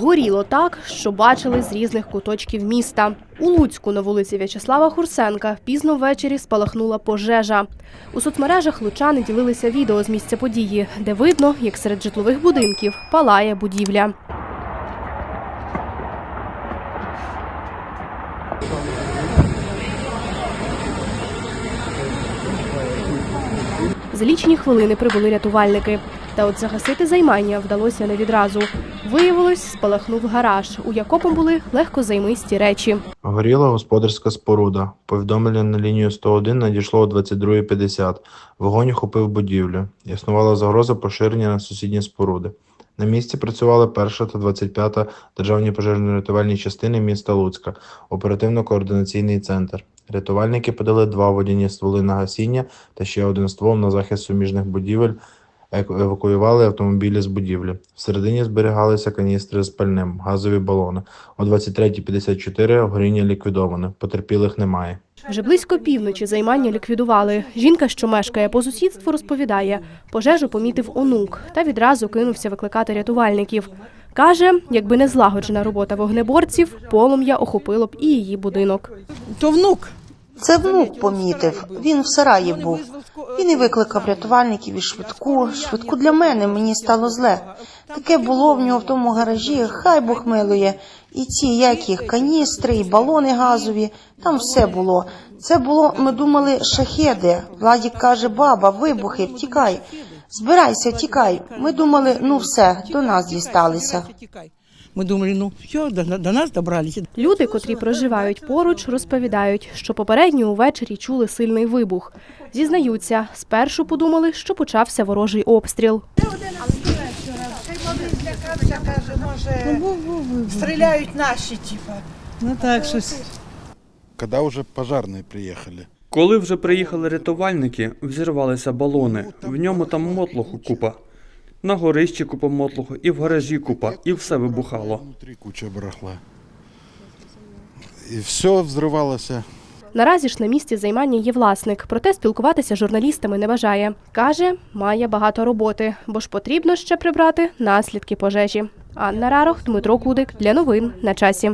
Горіло так, що бачили з різних куточків міста. У Луцьку на вулиці В'ячеслава Хурсенка пізно ввечері спалахнула пожежа. У соцмережах лучани ділилися відео з місця події, де видно, як серед житлових будинків палає будівля. За лічені хвилини прибули рятувальники. Та от загасити займання вдалося не відразу. Виявилось, спалахнув гараж, у якому були легкозаймисті речі. Горіла господарська споруда. Повідомлення на лінію 101 надійшло о 22.50. Вогонь охопив будівлю. Існувала загроза поширення на сусідні споруди. На місці працювали перша та 25-та державні пожежно-рятувальні частини міста Луцька, оперативно-координаційний центр. Рятувальники подали два водяні стволи на гасіння та ще один ствол на захист суміжних будівель. Евакуювали автомобілі з будівлі. Всередині зберігалися каністри з пальним, газові балони. О 23.54 горіння ліквідоване. Потерпілих немає. Вже близько півночі займання ліквідували. Жінка, що мешкає по сусідству, розповідає, пожежу помітив онук та відразу кинувся викликати рятувальників. Каже, якби не злагоджена робота вогнеборців, полум'я охопило б і її будинок. То внук. Це внук помітив. Він в сараї був. Він і викликав рятувальників і швидку. Швидку для мене мені стало зле. Таке було в нього в тому гаражі, хай Бог милує. І ці як їх каністри, і балони газові. Там все було. Це було, ми думали, шахеди. Владік каже, баба, вибухи, втікай. Збирайся, тікай. Ми думали, ну все, до нас дісталися. Ми думали, ну все, до, до нас добралися. Люди, котрі проживають поруч, розповідають, що попередньо увечері чули сильний вибух. Зізнаються, спершу подумали, що почався ворожий обстріл. каже, може, стріляють наші, типа. Ну так, щось. Когда уже пожарные приехали. Коли вже приїхали рятувальники, взірвалися балони. В ньому там мотлоху купа. На горищі купа мотлоху, і в гаражі купа, і все вибухало. Куча барахла. И все взрывалось. Наразі ж на місці займання є власник, проте спілкуватися з журналістами не бажає. Каже, має багато роботи, бо ж потрібно ще прибрати наслідки пожежі. Анна Рарох, Дмитро Кудик для новин на часі.